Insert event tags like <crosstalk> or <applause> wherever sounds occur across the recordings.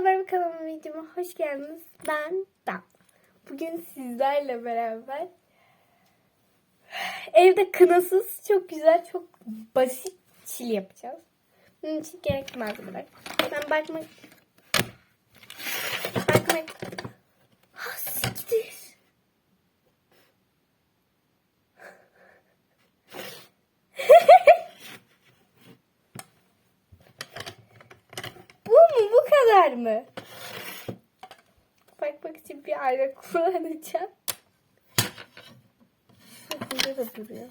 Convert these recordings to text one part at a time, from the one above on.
Herkese merhaba kanalıma videoma hoş geldiniz. Ben Dan. Bugün sizlerle beraber evde kınasız çok güzel çok basit çil yapacağız. Bunun için gerekli malzemeler. Ben bakmak bakmak ha siktir. Bu mu? Bu kadar mı? Bakmak için bir ayna kullanacağım. Şekilde de duruyor.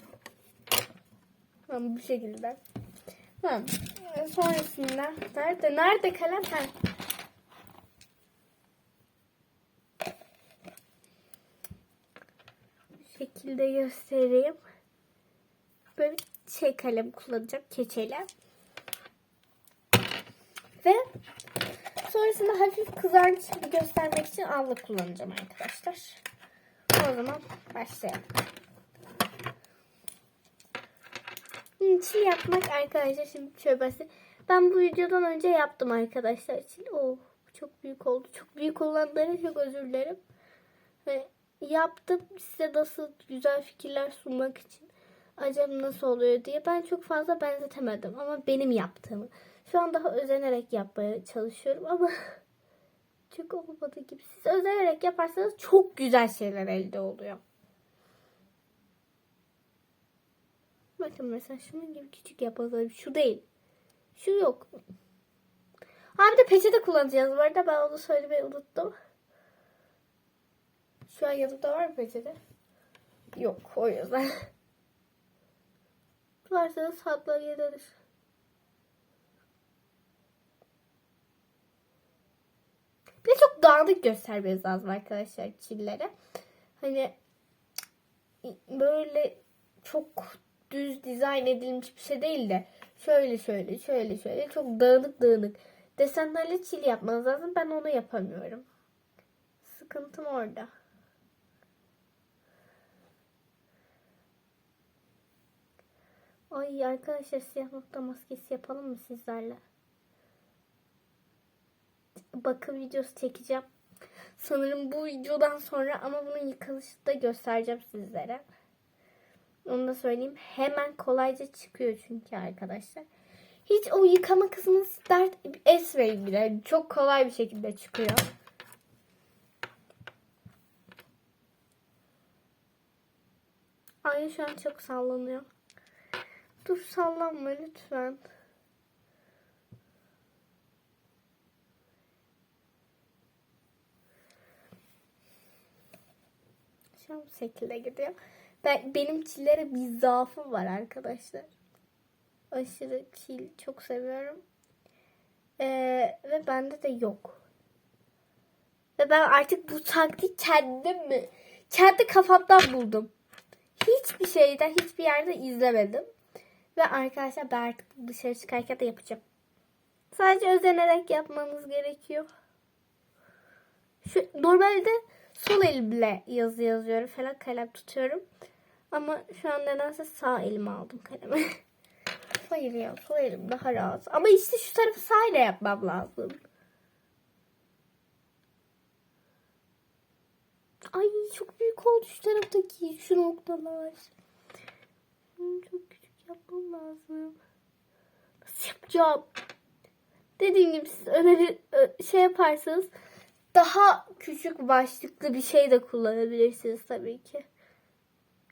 Tamam bu şekilde. Tamam. Ee, Sonrasında nerede? Nerede kalem? Ha. Şekilde göstereyim. Böyle şey kalem kullanacağım. Keçeli. Ve sonrasında hafif kızarmış gibi göstermek için allık kullanacağım arkadaşlar. O zaman başlayalım. Çil yapmak arkadaşlar şimdi bahsedeyim. Ben bu videodan önce yaptım arkadaşlar çil. Oh çok büyük oldu. Çok büyük olanlara çok özür dilerim. Ve yaptım size nasıl güzel fikirler sunmak için. Acaba nasıl oluyor diye. Ben çok fazla benzetemedim ama benim yaptığımı. Şu an daha özenerek yapmaya çalışıyorum ama <laughs> çok olmadığı gibi. Siz özenerek yaparsanız çok güzel şeyler elde oluyor. Bakın mesela şunun gibi küçük yapalım. Şu değil. Şu yok. Ha bir de peçete kullanacağız bu arada. Ben onu söylemeyi unuttum. Şu an yanımda var mı peçete? Yok o yüzden. <laughs> Varsa satlar yenir. Bir de çok dağınık göstermeniz lazım arkadaşlar çillere. Hani böyle çok düz dizayn edilmiş bir şey değil de şöyle şöyle şöyle şöyle çok dağınık dağınık desenlerle çil yapmanız lazım. Ben onu yapamıyorum. Sıkıntım orada. Ay arkadaşlar siyah nokta maskesi yapalım mı sizlerle? Bakım videosu çekeceğim. Sanırım bu videodan sonra ama bunun yıkanışı da göstereceğim sizlere. Onu da söyleyeyim. Hemen kolayca çıkıyor çünkü arkadaşlar. Hiç o yıkama kısmını dert esmeyin bile. Çok kolay bir şekilde çıkıyor. Ay şu an çok sallanıyor. Dur sallanma lütfen. An bu şekilde gidiyor. Ben, benim çillere bir zaafım var arkadaşlar. Aşırı çil çok seviyorum. Ee, ve bende de yok. Ve ben artık bu taktiği kendim mi? Kendi kafamdan buldum. Hiçbir şeyden, hiçbir yerde izlemedim. Ve arkadaşlar ben artık dışarı çıkarken de yapacağım. Sadece özenerek yapmanız gerekiyor. Şu, normalde sol elimle yazı yazıyorum falan kalem tutuyorum. Ama şu an nedense sağ elime aldım kalemi. <laughs> Hayır ya sol elim daha rahat. Ama işte şu tarafı sağ ile yapmam lazım. Ay çok büyük oldu şu taraftaki şu noktalar. Hmm, Çok küçük yapmam lazım. Nasıl yapacağım? Dediğim gibi siz öneri şey yaparsanız daha küçük başlıklı bir şey de kullanabilirsiniz tabii ki.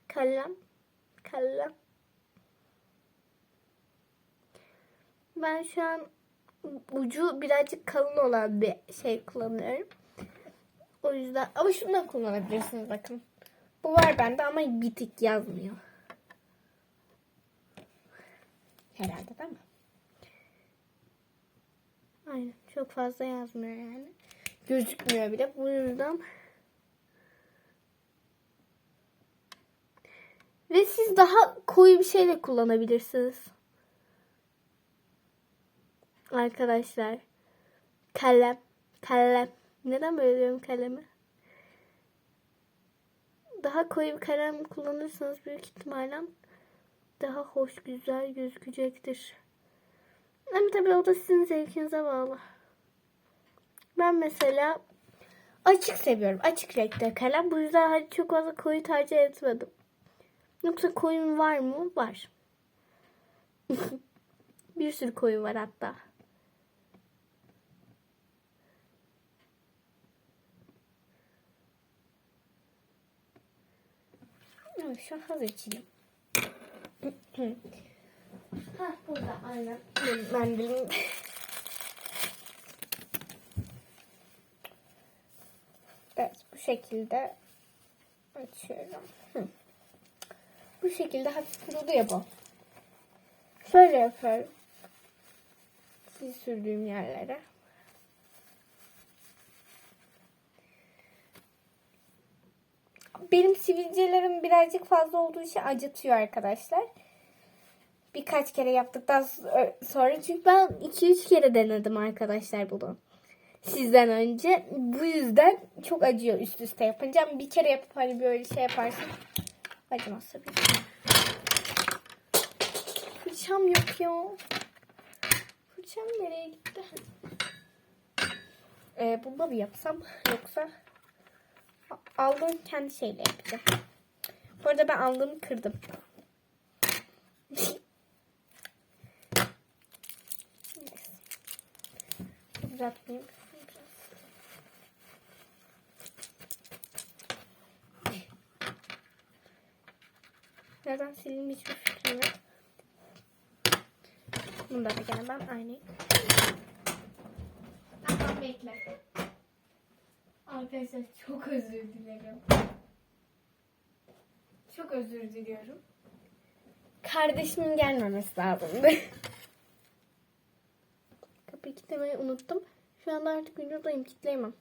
Kalem. Kalem. Ben şu an ucu birazcık kalın olan bir şey kullanıyorum. O yüzden ama şunu da kullanabilirsiniz bakın. Bu var bende ama bitik yazmıyor. Herhalde değil mi? Aynen. Çok fazla yazmıyor yani. Gözükmüyor bile. Bu yüzden Ve siz daha koyu bir şey de kullanabilirsiniz. Arkadaşlar. Kalem. Kalem. Neden böyle diyorum kalemi? Daha koyu bir kalem kullanırsanız büyük ihtimalle daha hoş güzel gözükecektir. Ama tabii o da sizin zevkinize bağlı. Ben mesela açık seviyorum. Açık renkte kalem. Bu yüzden hani çok fazla koyu tercih etmedim. Yoksa koyun var mı? Var. <laughs> bir sürü koyun var hatta. Evet, şu an hazır çilim. Hah <clears throat> burada aynen. Benim mendilim. <laughs> Evet bu şekilde açıyorum. Hı. Bu şekilde hafif kuruluyor bu. Şöyle yapıyorum. Sil sürdüğüm yerlere. Benim sivilcelerim birazcık fazla olduğu için acıtıyor arkadaşlar. Birkaç kere yaptıktan sonra çünkü ben 2-3 kere denedim arkadaşlar bunu. Sizden önce. Bu yüzden çok acıyor üst üste yapınca. Bir kere yapıp hani böyle şey yaparsın. Acımaz tabii. Fırçam yok ya. Fırçam nereye gitti? Ee, bunda mı yapsam yoksa aldığım kendi şeyle yapacağım. Bu arada ben aldığımı kırdım. Uzatmayayım. Neden sildim hiçbir fikrim yok. Bunda da gene ben aynı. Tamam bekle. Arkadaşlar çok özür dilerim. Çok özür diliyorum. Kardeşimin gelmemesi lazımdı. <laughs> Kapıyı kilitlemeyi unuttum. Şu anda artık videodayım. Kitleyemem.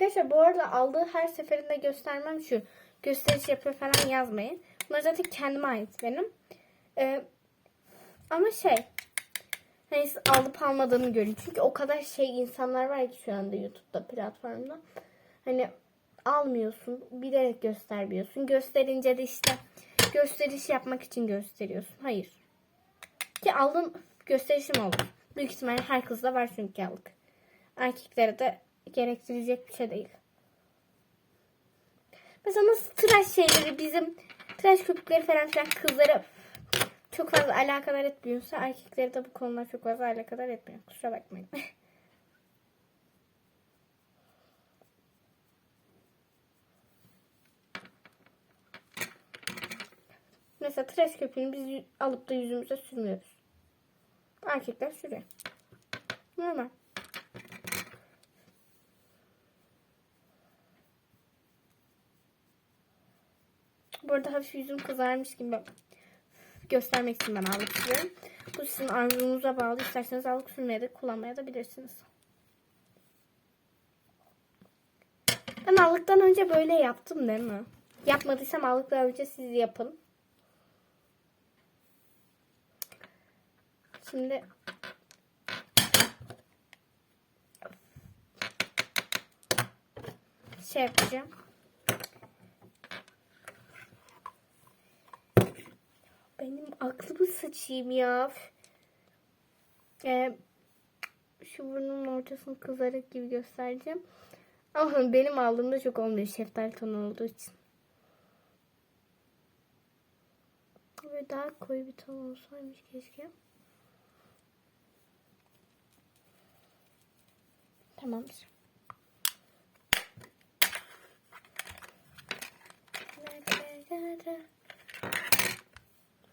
Arkadaşlar bu arada aldığı her seferinde göstermem şu. Gösteriş yapıyor falan yazmayın. Bunlar zaten kendime ait benim. Ee, ama şey hani alıp almadığını görün. Çünkü o kadar şey insanlar var ki şu anda YouTube'da platformda. Hani almıyorsun. Bilerek göstermiyorsun. Gösterince de işte gösteriş yapmak için gösteriyorsun. Hayır. Ki aldım gösterişim olur. Büyük ihtimalle her kızda var çünkü aldık. Erkeklere de gerektirecek bir şey değil. Mesela nasıl tıraş şeyleri bizim tıraş köpükleri falan filan kızları çok fazla alakadar etmiyorsa erkekleri de bu konuda çok fazla alakadar etmiyor. Kusura bakmayın. <laughs> Mesela tıraş köpüğünü biz alıp da yüzümüze sürmüyoruz. Erkekler sürüyor. Normal. Bu arada hafif yüzüm kızarmış gibi göstermek için ben aldık sürüyorum. Bu sizin arzunuza bağlı. İsterseniz allık sürmeye de kullanmaya da bilirsiniz. Ben allıktan önce böyle yaptım değil mi? Yapmadıysam allıktan önce siz yapın. Şimdi şey yapacağım. Benim aklımı saçayım ya. Ee, şu burnun ortasını kızarık gibi göstereceğim. Ama benim aldığımda çok olmuyor şeftali tonu olduğu için. Ve daha koyu bir ton olsaymış keşke. Tamamdır.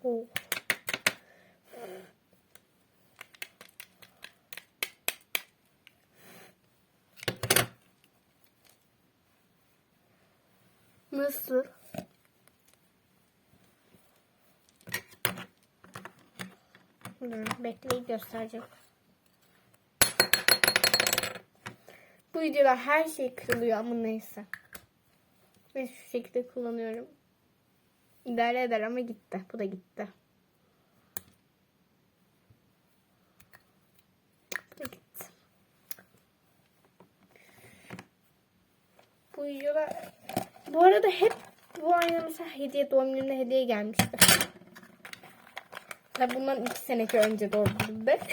Oh. Nasıl? Dur, bekleyip göstereceğim. Bu videoda her şey kırılıyor ama neyse. Ve şu şekilde kullanıyorum. İdare eder ama gitti. Bu da gitti. Bu da gitti. Bu videoda bu arada hep Bu ayna mesela hediye doğum gününde hediye gelmişti. Ve bundan iki seneki önce doğum gününde. <laughs>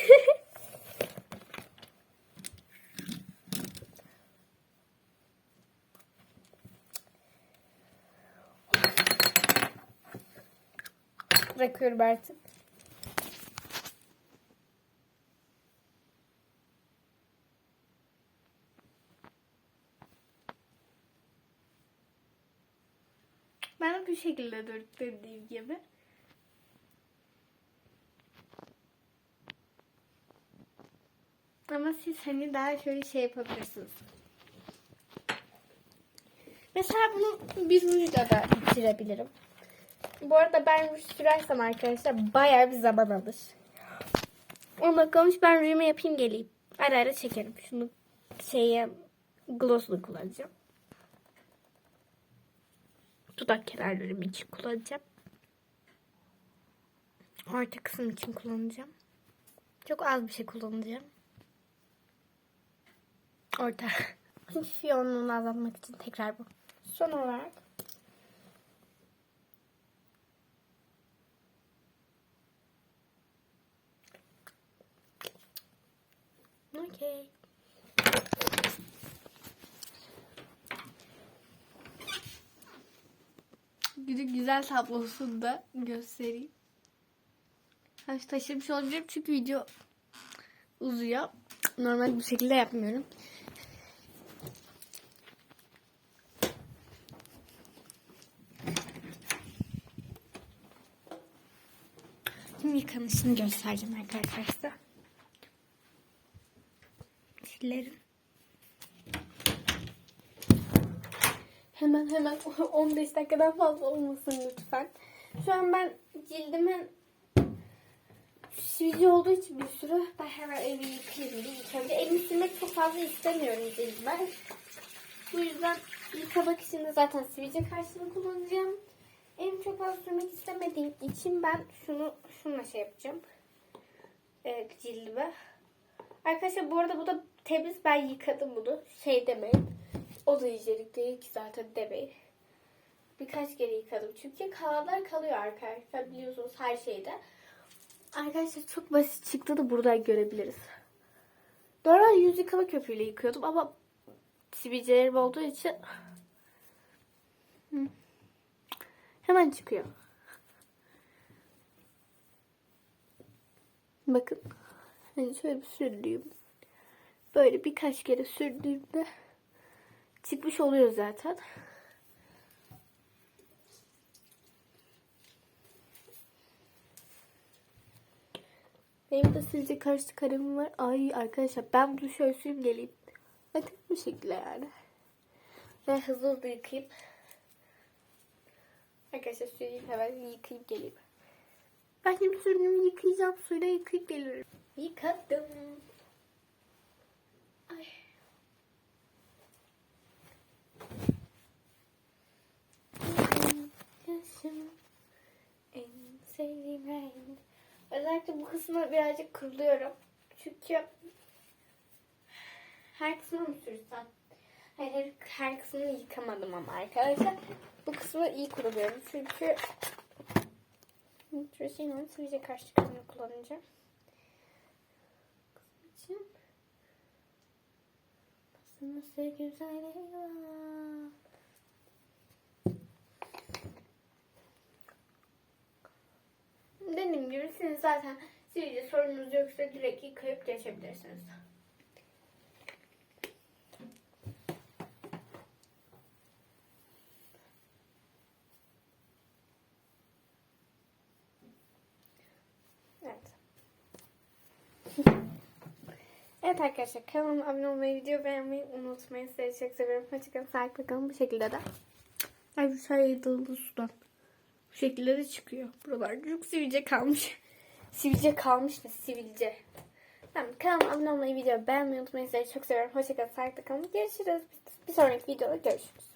Bırakıyorum artık. Ben bu şekilde dur dediğim gibi. Ama siz hani daha şöyle şey yapabilirsiniz. Mesela bunu bir rujla da bitirebilirim. Bu arada ben ruj sürersem arkadaşlar bayağı bir zaman alır. 10 dakika olmuş ben rujumu yapayım geleyim. Ara ara çekerim. Şunu şeye gloss'lu kullanacağım. Dudak kenarlarım için kullanacağım. Orta kısım için kullanacağım. Çok az bir şey kullanacağım. Orta. <laughs> Şu yoğunluğunu azaltmak için tekrar bu. Son olarak Okey. Güzel, tablosunu da göstereyim. Hafif taşırmış olabilirim çünkü video uzuyor. Normal bu şekilde yapmıyorum. Şimdi yıkanışını göstereceğim arkadaşlar. Sillerim. Hemen hemen <laughs> 15 dakikadan fazla olmasın lütfen. Şu an ben cildimin sivilce olduğu için bir sürü ben hemen evi yıkayayım diye önce. Elimi silmek çok fazla istemiyorum cildime. Bu yüzden yıkamak için de zaten sivilce karşısını kullanacağım. Elimi çok fazla sürmek istemediğim için ben şunu şununla şey yapacağım. Evet cildime. Arkadaşlar bu arada bu da temiz. Ben yıkadım bunu. Şey demeyin. O da hijyenik değil ki zaten demeyin. Birkaç kere yıkadım. Çünkü kalanlar kalıyor arkadaşlar. Biliyorsunuz her şeyde. Arkadaşlar çok basit çıktı da buradan görebiliriz. Normal yüz yıkama köpüğüyle yıkıyordum ama sivilcelerim olduğu için hemen çıkıyor. Bakın. Hani şöyle bir sürdüğüm. Böyle birkaç kere sürdüğümde çıkmış oluyor zaten. Benim de sizce karşı kalemim var. Ay arkadaşlar ben bunu şöyle süreyim geleyim. Bakın bu şekilde yani. Ve hızlı hızlı yıkayıp Arkadaşlar süreyim hemen yıkayıp geleyim. Ben şimdi sürümümü yıkayacağım. Suyla yıkayıp gelirim. Yıkadım. Ay. Yaşım en sevdiğim renk. Özellikle bu kısmı birazcık kuruluyorum. Çünkü her kısmını mı sürsem? Her, her kısmını yıkamadım ama arkadaşlar. Bu kısmı iyi kuruluyorum. Çünkü Tracing'in sivilce karşı kısmını kullanacağım. Kısım için nasıl güzel eyvah. Dediğim gibi siz zaten sivilce sorununuz yoksa direkt yıkayıp geçebilirsiniz. Evet. Evet arkadaşlar kanalıma abone olmayı, video beğenmeyi unutmayın. Sizi çok seviyorum. Hoşçakalın. Sağlıkla kalın. Bu şekilde de. Ay bu şey dağıldı sudan. Bu şekilde de çıkıyor. Buralar çok sivilce kalmış. <laughs> sivilce kalmış da sivilce. Tamam kanalıma abone olmayı, video beğenmeyi unutmayın. Sizi çok seviyorum. Hoşçakalın. Sağlıkla kalın. Görüşürüz. Bir sonraki videoda görüşürüz.